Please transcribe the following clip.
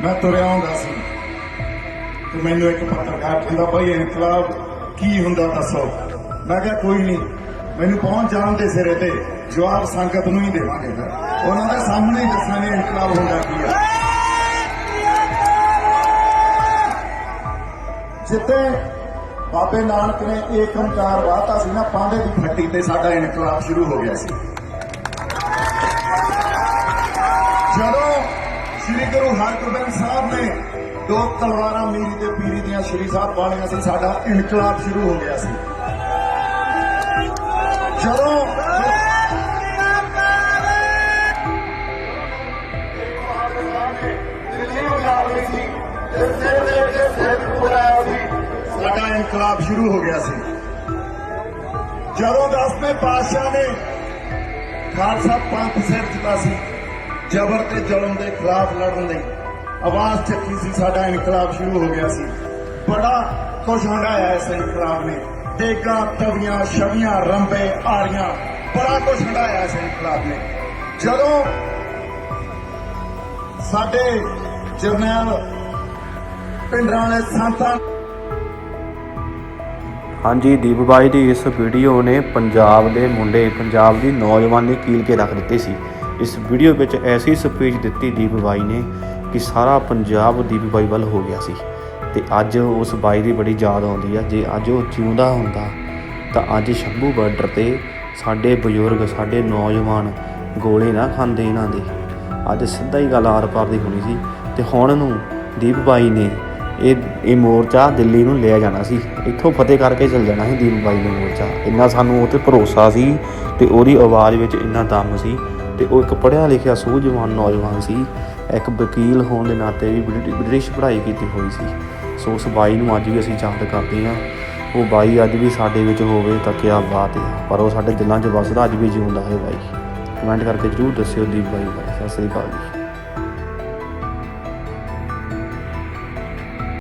ਮੈਂ ਤੁਰਿਆ ਹੁੰਦਾ ਸੀ। ਤੇ ਮੈਨੂੰ ਇੱਕ ਪੱਤਰਕਾਰ ਕਹਿੰਦਾ, ਭਾਈ ਇਨਕਲਾਬ ਕੀ ਹੁੰਦਾ ਦੱਸੋ? ਮੈਂ ਕਿਹਾ, ਕੋਈ ਨਹੀਂ। ਮੈਨੂੰ ਪਹੁੰਚ ਜਾਣ ਦੇ ਸਿਰੇ ਤੇ ਜਵਾਬ ਸੰਗਤ ਨੂੰ ਹੀ ਦੇਵਾਂਗੇ। ਫਿਰ ਉਹਨਾਂ ਦੇ ਸਾਹਮਣੇ ਹੀ ਦੱਸਾਂਗੇ ਇਨਕਲਾਬ ਹੁੰਦਾ ਕੀ ਆ। ਜਿੱਤੇ ਬਾਬੇ ਨਾਨਕ ਨੇ ਏਕ ਓੰਕਾਰ ਵਾਤਾ ਸੀ ਨਾ, ਪਾਂਡੇ ਦੀ ਫੱਟੀ ਤੇ ਸਾਡਾ ਇਨਕਲਾਬ ਸ਼ੁਰੂ ਹੋ ਗਿਆ ਸੀ। ਜਦੋਂ ਸ੍ਰੀ ਗੁਰੂ ਹਰਗੋਬਿੰਦ ਸਾਹਿਬ ਨੇ ਦੋ ਤਲਵਾਰਾਂ ਮੀਰੀ ਤੇ ਪੀਰੀ ਦੀਆਂ ਸ੍ਰੀ ਸਾਹਿਬ ਵਾਲੀਆਂ ਸੀ ਸਾਡਾ ਇਨਕਲਾਬ ਸ਼ੁਰੂ ਹੋ ਗਿਆ ਸੀ ਜਦੋਂ ਸਾਡਾ ਇਨਕਲਾਬ ਸ਼ੁਰੂ ਹੋ ਗਿਆ ਸੀ ਜਦੋਂ ਦਸਵੇਂ ਪਾਤਸ਼ਾਹ ਨੇ ਖਾਲਸਾ ਪੰਥ ਸਿਰ ਦਿੱਤਾ ਸੀ ਜ਼ਬਰ ਤੇ ਜ਼ੁਲਮ ਦੇ ਖਿਲਾਫ ਲੜਨ ਲਈ ਆਵਾਜ਼ ਚੱਕੀ ਸੀ, ਸਾਡਾ ਇਨਕਲਾਬ ਸ਼ੁਰੂ ਹੋ ਗਿਆ ਸੀ। ਬੜਾ ਕੁਝ ਹੰਡਾਇਆ ਇਸ ਇਨਕਲਾਬ ਨੇ। ਦੇਗਾ, ਤਵੀਆਂ ਛਵੀਆਂ ਰੰਬੇ, ਆਰੀਆਂ, ਬੜਾ ਕੁਝ ਹੰਡਾਇਆ ਇਸ ਇਨਕਲਾਬ ਨੇ। ਜਦੋਂ ਸਾਡੇ ਜਰਨੈਲ ਪਿੰਡਰਾਂ ਵਾਲੇ ਸੰਤਾਂ ਹਾਂਜੀ, ਦੀਪ ਬਾਈ ਦੀ ਇਸ ਵੀਡੀਓ ਨੇ ਪੰਜਾਬ ਦੇ ਮੁੰਡੇ, ਪੰਜਾਬ ਦੀ ਨੌਜਵਾਨੀ ਕੀਲ ਕੇ ਰੱਖ ਦਿੱਤੀ ਸੀ। ਇਸ ਵੀਡੀਓ ਵਿੱਚ ਐਸੀ ਸਪੀਚ ਦਿੱਤੀ ਦੀਪ ਬਾਈ ਨੇ ਕਿ ਸਾਰਾ ਪੰਜਾਬ ਦੀਪ ਬਾਈ ਵੱਲ ਹੋ ਗਿਆ ਸੀ ਤੇ ਅੱਜ ਉਸ ਬਾਈ ਦੀ ਬੜੀ ਯਾਦ ਆਉਂਦੀ ਆ। ਜੇ ਅੱਜ ਉਹ ਜਿਉਂਦਾ ਹੁੰਦਾ, ਤਾਂ ਅੱਜ ਸ਼ੰਭੂ ਬਾਰਡਰ ਤੇ ਸਾਡੇ ਬਜ਼ੁਰਗ, ਸਾਡੇ ਨੌਜਵਾਨ ਗੋਲੇ ਨਾ ਖਾਂਦੇ ਇਹਨਾਂ ਦੇ। ਅੱਜ ਸਿੱਧਾ ਹੀ ਗੱਲ ਆਰ ਪਾਰ ਦੀ ਹੋਣੀ ਸੀ ਤੇ ਹੁਣ ਨੂੰ ਦੀਪ ਬਾਈ ਨੇ ਇਹ ਇਹ ਮੋਰਚਾ ਦਿੱਲੀ ਨੂੰ ਲਿਆ ਜਾਣਾ ਸੀ। ਇੱਥੋਂ ਫਤਿਹ ਕਰਕੇ ਚੱਲ ਜਾਣਾ ਸੀ ਦੀਪ ਬਾਈ ਨੇ ਮੋਰਚਾ। ਇੰਨਾ ਸਾਨੂੰ ਉਹ ਤੇ ਭਰੋਸਾ ਸੀ ਤੇ ਉਹਦੀ ਆਵਾਜ਼ ਵਿੱਚ ਇੰਨਾ ਦਮ ਸੀ ਤੇ ਉਹ ਇੱਕ ਪੜ੍ਹਿਆ ਲਿਖਿਆ ਸੂਝਵਾਨ ਨੌਜਵਾਨ ਸੀ। ਇੱਕ ਵਕੀਲ ਹੋਣ ਦੇ ਨਾਤੇ ਵੀ ਬ੍ਰਿਟਿ- ਬ੍ਰਿਟਿਸ਼ ਪੜ੍ਹਾਈ ਕੀਤੀ ਹੋਈ ਸੀ। ਸੋ ਉਸ ਬਾਈ ਨੂੰ ਅੱਜ ਵੀ ਅਸੀਂ ਯਾਦ ਕਰਦੇ ਹਾਂ। ਉਹ ਬਾਈ ਅੱਜ ਵੀ ਸਾਡੇ ਵਿੱਚ ਹੋਵੇ ਤਾਂ ਕਿਆ ਬਾਤ ਹੈ। ਪਰ ਉਹ ਸਾਡੇ ਦਿਲਾਂ 'ਚ ਵਸਦਾ, ਅੱਜ ਵੀ ਜਿਉਂਦਾ ਹੈ ਬਾਈ। ਕਮੈਂਟ ਕਰਕੇ ਜਰੂਰ ਦੱਸਿਓ ਦੀਪ ਬਾਈ ਬਾਰੇ ਸਤਿ ਸ੍ਰੀ ਅਕਾਲ ਜੀ।